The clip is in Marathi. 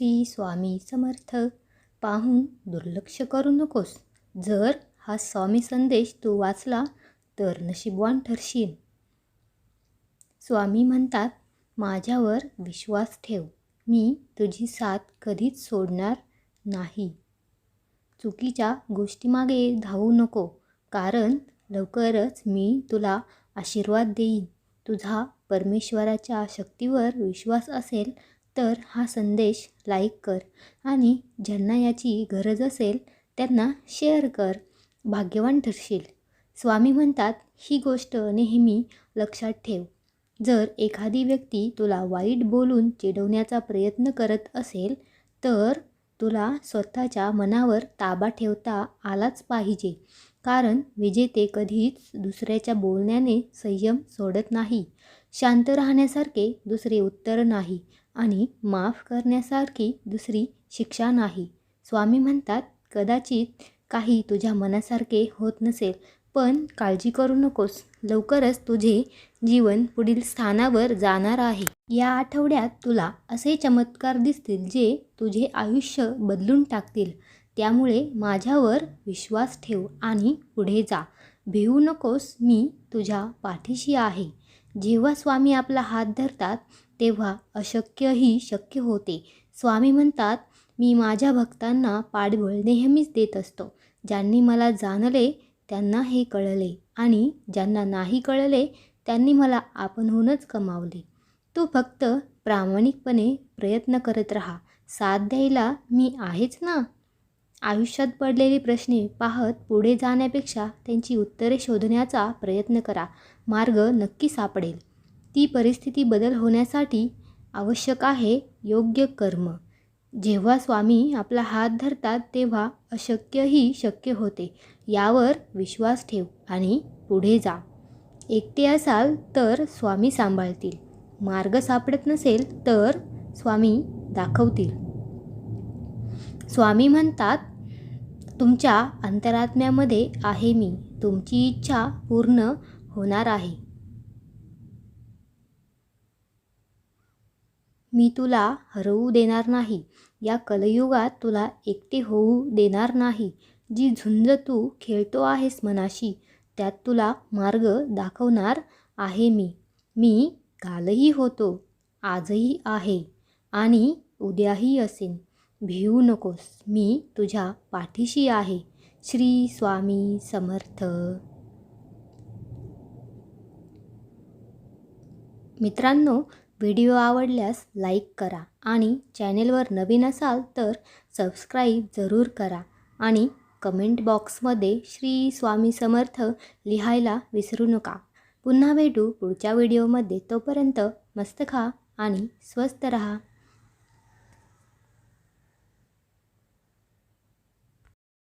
श्री स्वामी समर्थ. पाहून दुर्लक्ष करू नकोस. जर हा स्वामी संदेश तू वाचला तर नशीबवान ठरशील. स्वामी म्हणतात माझ्यावर विश्वास ठेव. मी तुझी साथ कधीच सोडणार नाही. चुकीच्या गोष्टीमागे धावू नको कारण लवकरच मी तुला आशीर्वाद देईन. तुझा परमेश्वराच्या शक्तीवर विश्वास असेल तर हा संदेश लाईक कर. आणि ज्यांना याची गरज असेल त्यांना शेअर कर. भाग्यवान ठरशील. स्वामी म्हणतात ही गोष्ट नेहमी लक्षात ठेव. जर एखादी व्यक्ती तुला वाईट बोलून चिडवण्याचा प्रयत्न करत असेल तर तुला स्वतःच्या मनावर ताबा ठेवता आलाच पाहिजे. कारण विजेते कधीच दुसऱ्याच्या बोलण्याने संयम सोडत नाही. शांत राहण्यासारखे दुसरे उत्तर नाही. आणि माफ करण्यासारखी दुसरी शिक्षा नाही. स्वामी म्हणतात कदाचित काही तुझ्या मनासारखे होत नसेल पण काळजी करू नकोस. लवकरच तुझे जीवन पुढील स्थानावर जाणार आहे. या आठवड्यात तुला असे चमत्कार दिसतील जे तुझे आयुष्य बदलून टाकतील. त्यामुळे माझ्यावर विश्वास ठेव आणि पुढे जा. भिवू नकोस मी तुझ्या पाठीशी आहे. जेव्हा स्वामी आपला हात धरतात तेव्हा अशक्यही शक्य होते. स्वामी म्हणतात मी माझ्या भक्तांना पाठबळ नेहमीच देत असतो. ज्यांनी मला जाणले त्यांना हे कळले. आणि ज्यांना नाही कळले त्यांनी मला आपणहूनच कमावले. तू फक्त प्रामाणिकपणे प्रयत्न करत राहा. साथ द्यायला मी आहेच ना? आयुष्यात पडलेली प्रश्ने पाहत पुढे जाण्यापेक्षा त्यांची उत्तरे शोधण्याचा प्रयत्न करा. मार्ग नक्की सापडेल. ती परिस्थिती बदल होण्यासाठी आवश्यक आहे योग्य कर्म. जेव्हा स्वामी आपला हात धरतात तेव्हा अशक्यही शक्य होते. यावर विश्वास ठेव आणि पुढे जा. एकटे असाल तर स्वामी सांभाळतील. मार्ग सापडत नसेल तर स्वामी दाखवतील. स्वामी म्हणतात तुमच्या अंतरात्म्यामध्ये आहे मी. तुमची इच्छा पूर्ण होणार आहे. मी तुला हरवू देणार नाही. या कलयुगात तुला एकटे होऊ देणार नाही. जी झुंज तू खेळतो आहेस मनाशी त्यात तुला मार्ग दाखवणार आहे मी. मी कालही होतो आजही आहे आणि उद्याही असेन. भिवू नकोस. मी तुझ्या पाठीशी आहे. श्री स्वामी समर्थ. मित्रांनो व्हिडिओ आवडल्यास लाईक करा आणि चॅनेलवर नवीन असाल तर सबस्क्राईब जरूर करा आणि कमेंट बॉक्समध्ये श्री स्वामी समर्थ लिहायला विसरू नका. पुन्हा भेटू पुढच्या व्हिडिओमध्ये. तोपर्यंत मस्त खा आणि स्वस्त रहा.